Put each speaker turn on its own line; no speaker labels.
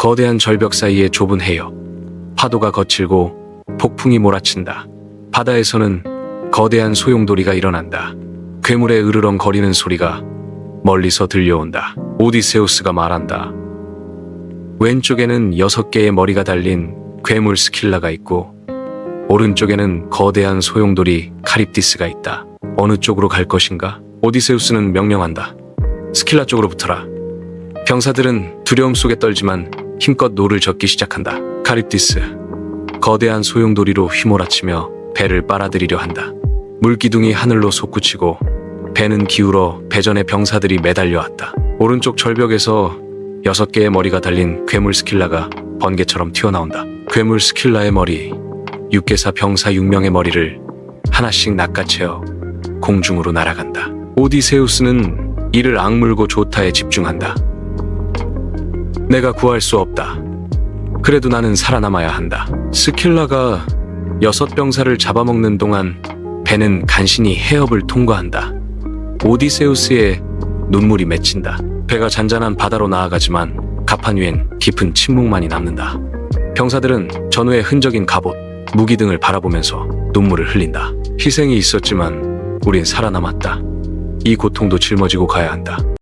거대한 절벽 사이의 좁은 해역. 파도가 거칠고 폭풍이 몰아친다. 바다에서는 거대한 소용돌이가 일어난다. 괴물의 으르렁거리는 소리가 멀리서 들려온다. 오디세우스가 말한다. 왼쪽에는 여섯 개의 머리가 달린 괴물 스킬라가 있고 오른쪽에는 거대한 소용돌이 카립디스가 있다. 어느 쪽으로 갈 것인가? 오디세우스는 명령한다. 스킬라 쪽으로 붙어라. 병사들은 두려움 속에 떨지만 힘껏 노를 젓기 시작한다. 카립디스. 거대한 소용돌이로 휘몰아치며 배를 빨아들이려 한다. 물기둥이 하늘로 솟구치고 배는 기울어 배전의 병사들이 매달려 왔다. 오른쪽 절벽에서 여섯 개의 머리가 달린 괴물 스킬라가 번개처럼 튀어나온다. 괴물 스킬라의 머리, 육계사 병사 6명의 머리를 하나씩 낚아채어 공중으로 날아간다. 오디세우스는 이를 악물고 조타에 집중한다. 내가 구할 수 없다. 그래도 나는 살아남아야 한다. 스킬라가 여섯 병사를 잡아먹는 동안 배는 간신히 해협을 통과한다. 오디세우스의 눈물이 맺힌다. 배가 잔잔한 바다로 나아가지만 갑판 위엔 깊은 침묵만이 남는다. 병사들은 전후의 흔적인 갑옷, 무기 등을 바라보면서 눈물을 흘린다. 희생이 있었지만 우린 살아남았다. 이 고통도 짊어지고 가야 한다.